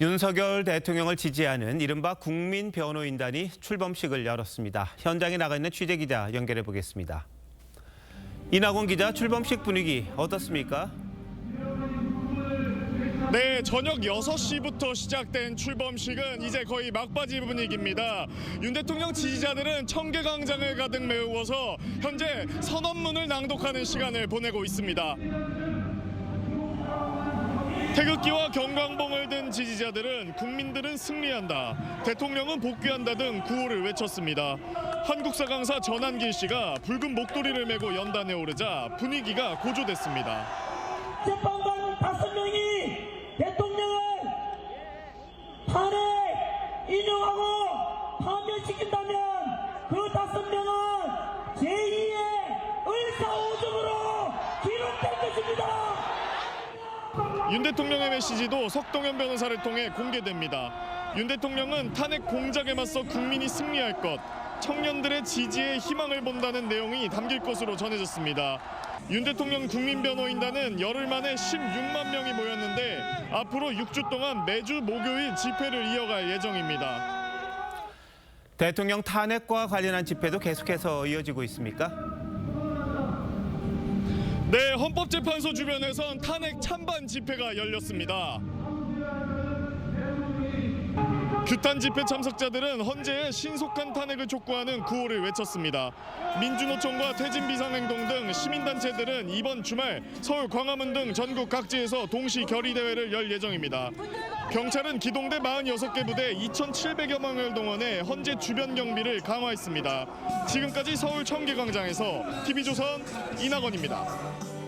윤석열 대통령을 지지하는 이른바 국민 변호인단이 출범식을 열었습니다. 현장에 나가 있는 취재 기자 연결해 보겠습니다. 이낙원 기자 출범식 분위기 어떻습니까? 네, 저녁 6시부터 시작된 출범식은 이제 거의 막바지 분위기입니다. 윤 대통령 지지자들은 청계광장을 가득 메우어서 현재 선언문을 낭독하는 시간을 보내고 있습니다. 태극기와 경광봉을 든 지지자들은 국민들은 승리한다, 대통령은 복귀한다 등 구호를 외쳤습니다. 한국사 강사 전한길 씨가 붉은 목도리를 메고 연단에 오르자 분위기가 고조됐습니다. 재판관 다섯 명이 대통령을 탄핵 인용하고 파면시킨다면 그 다섯 명은 제2의 을사오적으로 기록될 것입니다. 윤 대통령의 메시지도 석동현 변호사를 통해 공개됩니다. 윤 대통령은 탄핵 공작에 맞서 국민이 승리할 것, 청년들의 지지에 희망을 본다는 내용이 담길 것으로 전해졌습니다. 윤 대통령 국민변호인단은 열흘 만에 16만 명이 모였는데 앞으로 6주 동안 매주 목요일 집회를 이어갈 예정입니다. 대통령 탄핵과 관련한 집회도 계속해서 이어지고 있습니까? 네, 헌법재판소 주변에선 탄핵 찬반 집회가 열렸습니다. 규탄 집회 참석자들은 헌재의 신속한 탄핵을 촉구하는 구호를 외쳤습니다. 민주노총과 퇴진 비상행동 등 시민단체들은 이번 주말 서울 광화문 등 전국 각지에서 동시 결의 대회를 열 예정입니다. 경찰은 기동대 46개 부대 2,700여 명을 동원해 헌재 주변 경비를 강화했습니다. 지금까지 서울 청계광장에서 TV조선 이낙원입니다.